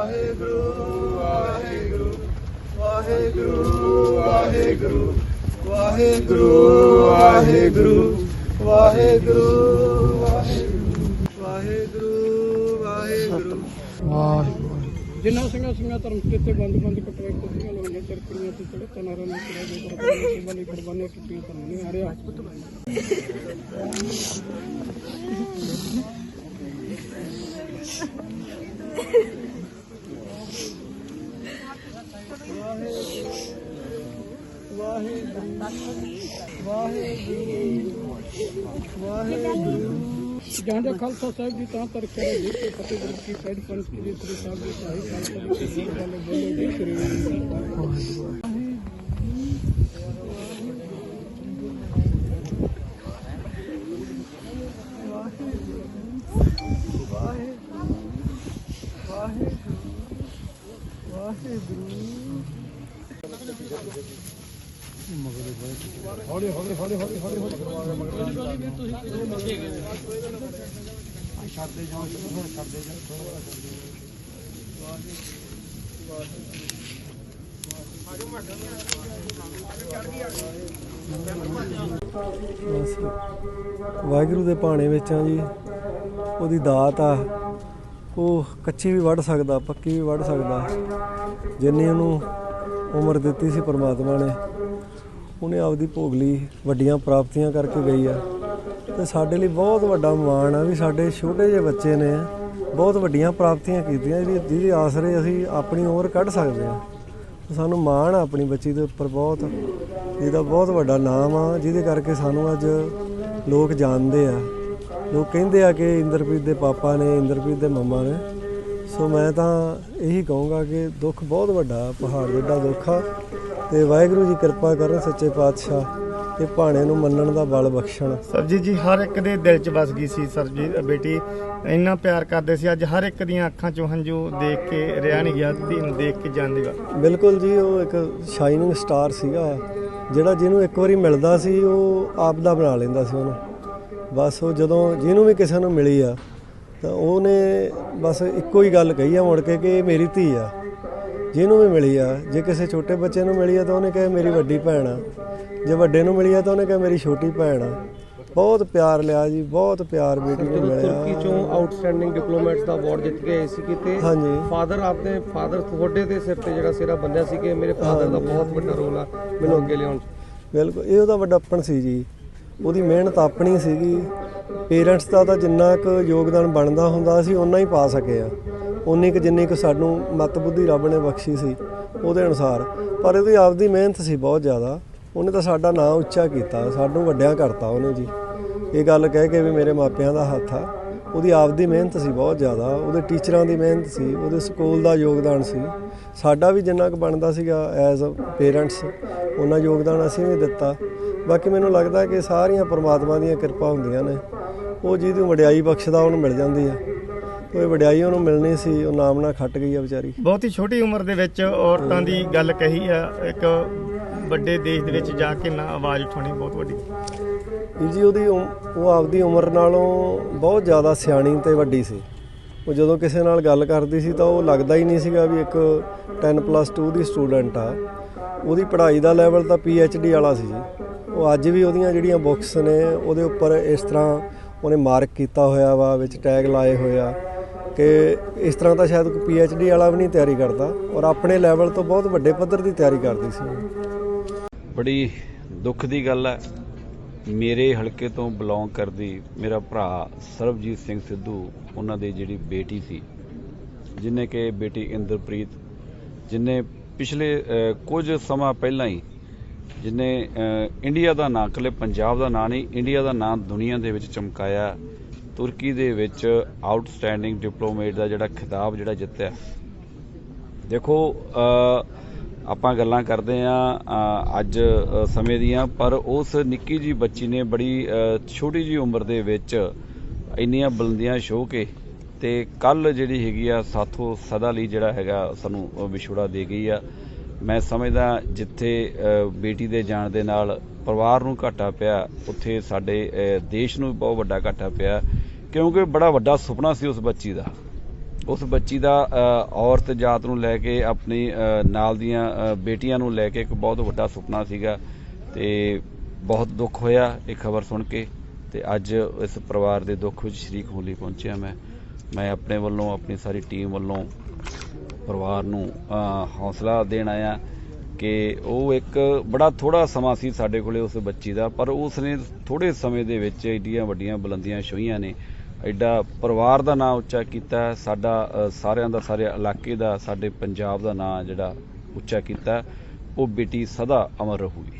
ਵਾਹਿਗੁਰੂ ਵਾਹਿਗੁਰੂ ਵਾਹਿਗੁਰੂ ਵਾਹਿਗੁਰੂ ਵਾਹਿਗੁਰੂ ਵਾਹਿਗੁਰੂ ਵਾਹਿਗੁਰੂ ਵਾਹਿਗੁਰੂ ਵਾਹਿਗੁਰੂ ਜਿਨ੍ਹਾਂ ਸਿੰਘਾਂ ਸਿੰਘਾਂ ਧਰਮ ਤੇ ਬੰਦ ਬੰਦ ਕਟਵਾਈ ਕੁੱਤੀਆਂ ਲਾਉਣੀਆਂ ਚਰਕੜੀਆਂ ਤੇ ਚੜੇ ਤਨਾਰਾਂ ਨੂੰ ਕਿਹਾ ਜੇ ਕਰ ਸੇਵਾ ਲਈ ਕੁਰਬਾਨੀਆਂ ਕੀਤੀਆਂ ਧਰਮ ਨਹੀਂ ਆ ਰਿਹਾ ਜਹਾਂ ਜਾਂਦੇ ਖਾਲਸਾ ਸਾਹਿਬ ਜੀ ਤਾਂ ਤਰ ਕਰੇ ਜੀ ਤੇ ਫਤਿਹਗੜ੍ਹ ਕੀ ਪੈਡ ਪੰਜ ਸ੍ਰੀ ਸ੍ਰੀ ਸਾਹਿਬ ਜੀ ਸਾਹਿਬ ਖਾਲਸਾ ਜੀ ਸ੍ਰੀ ਵਾਲੇ ਬੋਲੇ ਦੇ ਸ੍ਰੀ ਵਾਹਿਗੁਰੂ। ਵਾਹਿਗੁਰੂ। ਵਾਹਿਗੁਰੂ। ਵਾਹਿਗੁਰੂ ਦੇ ਭਾਣੇ ਵਿੱਚ ਆ ਜੀ। ਉਹਦੀ ਦਾਤ ਆ। ਉਹ ਕੱਚੀ ਵੀ ਵੱਢ ਸਕਦਾ, ਪੱਕੀ ਵੀ ਵੱਢ ਸਕਦਾ। ਜਿੰਨੀ ਉਹਨੂੰ ਉਮਰ ਦਿੱਤੀ ਸੀ ਪਰਮਾਤਮਾ ਨੇ। ਉਹਨੇ ਆਪਦੀ ਭੋਗ ਲਈ ਵੱਡੀਆਂ ਪ੍ਰਾਪਤੀਆਂ ਕਰਕੇ ਗਈ ਆ। ਤੇ ਸਾਡੇ ਲਈ ਬਹੁਤ ਵੱਡਾ ਮਾਣ ਆ ਵੀ ਸਾਡੇ ਛੋਟੇ ਜਿਹੇ ਬੱਚੇ ਨੇ ਬਹੁਤ ਵੱਡੀਆਂ ਪ੍ਰਾਪਤੀਆਂ ਕੀਤੀਆਂ ਜਿਹੜੀ ਜਿਹਦੇ ਆਸਰੇ ਅਸੀਂ ਆਪਣੀ ਉਮਰ ਕੱਢ ਸਕਦੇ ਆ। ਸਾਨੂੰ ਮਾਣ ਆ ਆਪਣੀ ਬੱਚੀ ਦੇ ਉੱਪਰ ਬਹੁਤ, ਜਿਹਦਾ ਬਹੁਤ ਵੱਡਾ ਨਾਮ ਆ, ਜਿਹਦੇ ਕਰਕੇ ਸਾਨੂੰ ਅੱਜ ਲੋਕ ਜਾਣਦੇ ਆ। ਲੋਕ ਕਹਿੰਦੇ ਆ ਕਿ ਇੰਦਰਪ੍ਰੀਤ ਦੇ ਪਾਪਾ ਨੇ, ਇੰਦਰਪ੍ਰੀਤ ਦੇ ਮੰਮਾ ਨੇ। ਸੋ ਮੈਂ ਤਾਂ ਇਹੀ ਕਹੂੰਗਾ ਕਿ ਦੁੱਖ ਬਹੁਤ ਵੱਡਾ, ਪਹਾੜ ਜਿੱਡਾ ਦੁੱਖ ਆ। ਤੇ ਵਾਹਿਗੁਰੂ ਜੀ ਕਿਰਪਾ ਕਰਨ ਸੱਚੇ ਪਾਤਸ਼ਾਹ ਇਹ ਭਾਣੇ ਨੂੰ ਮੰਨਣ ਦਾ ਬਲ ਬਖਸ਼ਣ। ਸਰਜੀਤ ਜੀ ਹਰ ਇੱਕ ਦੇ ਦਿਲ 'ਚ ਵਸ ਗਈ ਸੀ ਸਰਜੀਤ ਬੇਟੀ। ਇੰਨਾ ਪਿਆਰ ਕਰਦੇ ਸੀ ਅੱਜ ਹਰ ਇੱਕ ਦੀਆਂ ਅੱਖਾਂ 'ਚੋਂ ਹੰਝੂ ਦੇਖ ਕੇ ਰਿਆ ਨਹੀਂ ਗਿਆ ਧੀ ਨੂੰ ਦੇਖ ਕੇ ਜਾਂਦੀ ਵਾ ਬਿਲਕੁਲ ਜੀ ਉਹ ਇੱਕ ਸ਼ਾਈਨਿੰਗ ਸਟਾਰ ਸੀਗਾ ਜਿਹੜਾ ਜਿਹਨੂੰ ਇੱਕ ਵਾਰੀ ਮਿਲਦਾ ਸੀ ਉਹ ਆਪ ਦਾ ਬਣਾ ਲੈਂਦਾ ਸੀ ਉਹਨੂੰ। ਬਸ ਉਹ ਜਦੋਂ ਜਿਹਨੂੰ ਵੀ ਕਿਸੇ ਨੂੰ ਮਿਲੀ ਆ ਤਾਂ ਉਹਨੇ ਬਸ ਇੱਕੋ ਹੀ ਗੱਲ ਕਹੀ ਆ ਮੁੜ ਕੇ ਕਿ ਇਹ ਮੇਰੀ ਧੀ ਆ। ਜਿਹਨੂੰ ਵੀ ਮਿਲੀ ਆ ਜੇ ਕਿਸੇ ਛੋਟੇ ਬੱਚੇ ਨੂੰ ਮਿਲੀ ਆ ਤਾਂ ਉਹਨੇ ਕਹੇ ਮੇਰੀ ਵੱਡੀ ਭੈਣ ਆ। ਜੇ ਵੱਡੇ ਨੂੰ ਮਿਲੀ ਆ ਤਾਂ ਉਹਨੇ ਕਹੇ ਮੇਰੀ ਛੋਟੀ ਭੈਣ ਆ। ਬਹੁਤ ਪਿਆਰ ਲਿਆ ਜੀ ਬਹੁਤ ਪਿਆਰ ਬੇਟੀ ਨੂੰ ਜਦੋਂ ਤੁਰਕੀ ਮਿਲਿਆ ਚੋਂ ਆਊਟਸਟੈਂਡਿੰਗ ਡਿਪਲੋਮੈਟਸ ਦਾ ਅਵਾਰਡ ਜਿੱਤ ਕੇ ਆਏ ਸੀ ਕਿਤੇ। ਹਾਂਜੀ। ਫਾਦਰ ਆਪਦੇ ਫਾਦਰ ਤੁਹਾਡੇ ਦੇ ਸਿਰ ਤੇ ਜਿਹੜਾ ਸਿਰਾ ਬੰਦਿਆ ਸੀ ਕਿ ਮੇਰੇ ਫਾਦਰ ਦਾ ਬਹੁਤ ਵੱਡਾ ਰੋਲ ਆ ਮੈਨੂੰ ਅੱਗੇ ਲਿਆਉਣ 'ਚ। ਬਿਲਕੁਲ ਇਹ ਉਹਦਾ ਵੱਡਾਪਣ ਸੀ ਜੀ। ਉਹਦੀ ਮਿਹਨਤ ਆਪਣੀ ਸੀਗੀ। ਪੇਰੈਂਟਸ ਦਾ ਤਾਂ ਜਿੰਨਾ ਕੁ ਯੋਗਦਾਨ ਬਣਦਾ ਹੁੰਦਾ ਸੀ ਓਨਾ ਹੀ ਪਾ ਸਕੇ ਆ। ਉਨੀ ਕੁ ਜਿੰਨੀ ਕੁ ਸਾਨੂੰ ਮਤ ਬੁੱਧੀ ਰੱਬ ਨੇ ਬਖਸ਼ੀ ਸੀ, ਉਹਦੇ ਅਨੁਸਾਰ। ਪਰ ਉਹਦੀ ਆਪਦੀ ਮਿਹਨਤ ਸੀ ਬਹੁਤ ਜ਼ਿਆਦਾ। ਉਹਨੇ ਤਾਂ ਸਾਡਾ ਨਾਂ ਉੱਚਾ ਕੀਤਾ, ਸਾਨੂੰ ਵੱਡਿਆਂ ਕਰਤਾ ਉਹਨੇ ਜੀ। ਇਹ ਗੱਲ ਕਹਿ ਕੇ ਵੀ ਮੇਰੇ ਮਾਪਿਆਂ ਦਾ ਹੱਥ ਆ। ਉਹਦੀ ਆਪਦੀ ਮਿਹਨਤ ਸੀ ਬਹੁਤ ਜ਼ਿਆਦਾ, ਉਹਦੇ ਟੀਚਰਾਂ ਦੀ ਮਿਹਨਤ ਸੀ, ਉਹਦੇ ਸਕੂਲ ਦਾ ਯੋਗਦਾਨ ਸੀ। ਸਾਡਾ ਵੀ ਜਿੰਨਾ ਕੁ ਬਣਦਾ ਸੀਗਾ ਐਜ਼ ਪੇਰੈਂਟਸ, ਉਹਨਾਂ ਯੋਗਦਾਨ ਅਸੀਂ ਵੀ ਦਿੱਤਾ। ਬਾਕੀ ਮੈਨੂੰ ਲੱਗਦਾ ਕਿ ਸਾਰੀਆਂ ਪਰਮਾਤਮਾ ਦੀਆਂ ਕਿਰਪਾ ਹੁੰਦੀਆਂ ਨੇ। ਉਹ ਜਿਹਦੀ ਵਡਿਆਈ ਬਖਸ਼ਦਾ, ਉਹਨੂੰ ਮਿਲ ਜਾਂਦੀ ਆ। ਕੋਈ ਵਡਿਆਈ ਉਹਨੂੰ ਮਿਲਣੀ ਸੀ ਉਹ ਨਾਮ ਨਾਲ ਖੱਟ ਗਈ ਆ ਵਿਚਾਰੀ। ਬਹੁਤ ਹੀ ਛੋਟੀ ਉਮਰ ਦੇ ਵਿੱਚ ਔਰਤਾਂ ਦੀ ਗੱਲ ਕਹੀ ਆ ਇੱਕ ਵੱਡੇ ਦੇਸ਼ ਦੇ ਵਿੱਚ ਜਾ ਕੇ ਨਾ ਆਵਾਜ਼ ਉਠਾਉਣੀ ਬਹੁਤ ਵੱਡੀ। ਜੀ ਉਹਦੀ ਉਮ- ਉਹ ਆਪਦੀ ਉਮਰ ਨਾਲੋਂ ਬਹੁਤ ਜ਼ਿਆਦਾ ਸਿਆਣੀ ਤੇ ਵੱਡੀ ਸੀ। ਉਹ ਜਦੋਂ ਕਿਸੇ ਨਾਲ ਗੱਲ ਕਰਦੀ ਸੀ ਤਾਂ ਉਹ ਲੱਗਦਾ ਹੀ ਨਹੀਂ ਸੀਗਾ ਵੀ ਇੱਕ 10+2 ਦੀ ਸਟੂਡੈਂਟ ਆ। ਉਹਦੀ ਪੜ੍ਹਾਈ ਦਾ ਲੈਵਲ ਤਾਂ ਡੀ ਵਾਲਾ ਸੀ ਜੀ। ਉਹ ਅੱਜ ਵੀ ਉਹਦੀਆਂ ਜਿਹੜੀਆਂ ਬੁੱਕਸ ਨੇ ਉਹਦੇ ਉੱਪਰ ਇਸ ਤਰ੍ਹਾਂ ਉਹਨੇ ਮਾਰਕ ਕੀਤਾ ਹੋਇਆ ਵਾ ਵਿੱਚ ਟੈਗ ਲਾਏ ਹੋਏ ਆ। ਕਿ ਇਸ ਤਰ੍ਹਾਂ ਤਾਂ ਸ਼ਾਇਦ ਕੋਈ ਡੀ ਵਾਲਾ ਵੀ ਨਹੀਂ ਤਿਆਰੀ ਕਰਦਾ ਔਰ ਆਪਣੇ ਲੈਵਲ ਤੋਂ ਬਹੁਤ ਵੱਡੇ ਪੱਧਰ ਦੀ ਤਿਆਰੀ ਕਰਦੀ ਸੀ। ਬੜੀ ਦੁੱਖ ਦੀ ਗੱਲ ਹੈ। ਮੇਰੇ ਹਲਕੇ ਤੋਂ ਬਿਲੋਂਗ ਕਰਦੀ ਮੇਰਾ ਭਰਾ ਸਰਬਜੀਤ ਸਿੰਘ ਸਿੱਧੂ, ਉਹਨਾਂ ਦੀ ਜਿਹੜੀ ਬੇਟੀ ਸੀ, ਜਿਨੇ ਕਿ ਬੇਟੀ ਇੰਦਰਪ੍ਰੀਤ, ਜਿਨੇ ਪਿਛਲੇ ਕੁਝ ਸਮਾਂ ਪਹਿਲਾਂ ਹੀ ਜਿਨੇ ਇੰਡੀਆ ਦਾ ਨਾਂ, ਇਕੱਲੇ ਪੰਜਾਬ ਦਾ ਨਾਂ ਨਹੀਂ ਇੰਡੀਆ ਦਾ ਨਾਂ ਦੁਨੀਆ ਦੇ ਵਿੱਚ ਚਮਕਾਇਆ। ਤੁਰਕੀ ਦੇ ਵਿੱਚ ਆਊਟਸਟੈਂਡਿੰਗ ਡਿਪਲੋਮੇਟ ਦਾ ਜਿਹੜਾ ਖਿਤਾਬ ਜਿਹੜਾ ਜਿੱਤਿਆ। ਦੇਖੋ ਆਪਾਂ ਗੱਲਾਂ ਕਰਦੇ ਆ ਅੱਜ ਸਮੇਂ ਦੀਆਂ, ਪਰ ਉਸ ਨਿੱਕੀ ਜੀ ਬੱਚੀ ਨੇ ਬੜੀ ਛੋਟੀ ਜੀ ਉਮਰ ਦੇ ਵਿੱਚ ਇੰਨੀਆਂ ਬੁਲੰਦੀਆਂ ਛੋਹ ਕੇ ਤੇ ਕੱਲ ਜਿਹੜੀ ਹੈਗੀ ਆ ਸਾਥੋਂ ਸਦਾ ਲਈ ਜਿਹੜਾ ਹੈਗਾ ਸਾਨੂੰ ਵਿਛੋੜਾ ਦੇ ਗਈ ਆ। ਮੈਂ ਸਮਝਦਾ ਜਿੱਥੇ ਬੇਟੀ ਦੇ ਜਾਣ ਦੇ ਨਾਲ ਪਰਿਵਾਰ ਨੂੰ ਘਾਟਾ ਪਿਆ, ਉੱਥੇ ਸਾਡੇ ਦੇਸ਼ ਨੂੰ ਬਹੁਤ ਵੱਡਾ ਘਾਟਾ ਪਿਆ। ਕਿਉਂਕਿ ਬੜਾ ਵੱਡਾ ਸੁਪਨਾ ਸੀ ਉਸ ਬੱਚੀ ਦਾ। ਉਸ ਬੱਚੀ ਦਾ ਔਰਤ ਜਾਤ ਨੂੰ ਲੈ ਕੇ ਆਪਣੀ ਨਾਲ ਦੀਆਂ ਬੇਟੀਆਂ ਨੂੰ ਲੈ ਕੇ ਇੱਕ ਬਹੁਤ ਵੱਡਾ ਸੁਪਨਾ ਸੀਗਾ ਤੇ ਬਹੁਤ ਦੁੱਖ ਹੋਇਆ ਇਹ ਖਬਰ ਸੁਣ ਕੇ ਤੇ ਅੱਜ ਇਸ ਪਰਿਵਾਰ ਦੇ ਦੁੱਖ ਵਿੱਚ ਸ਼ਰੀਕ ਹੋਣ ਲਈ ਪਹੁੰਚਿਆ ਮੈਂ। ਮੈਂ ਆਪਣੇ ਵੱਲੋਂ, ਆਪਣੀ ਸਾਰੀ ਟੀਮ ਵੱਲੋਂ ਪਰਿਵਾਰ ਨੂੰ ਹੌਸਲਾ ਦੇਣ ਆਇਆ ਕਿ ਉਹ ਇੱਕ ਬੜਾ ਥੋੜਾ ਸਮਾਂ ਸੀ ਸਾਡੇ ਕੋਲੇ ਉਸ ਬੱਚੀ ਦਾ, ਪਰ ਉਸ ਨੇ ਥੋੜੇ ਸਮੇਂ ਦੇ ਵਿੱਚ ਏਡੀਆਂ ਵੱਡੀਆਂ ਬੁਲੰਦੀਆਂ ਛੂਹੀਆਂ ਨੇ। ਐਡਾ ਪਰਿਵਾਰ ਦਾ ਨਾਂ ਉੱਚਾ ਕੀਤਾ ਸਾਡਾ ਸਾਰਿਆਂ ਦਾ, ਸਾਰੇ ਇਲਾਕੇ ਦਾ, ਸਾਡੇ ਪੰਜਾਬ ਦਾ ਨਾਂ ਜਿਹੜਾ ਉੱਚਾ ਕੀਤਾ ਉਹ ਬੇਟੀ ਸਦਾ ਅਮਰ ਰਹੂਗੀ।